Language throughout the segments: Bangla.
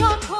যখন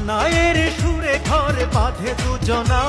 সানায়ের সুরে ঘর বাঁধে দুজনা।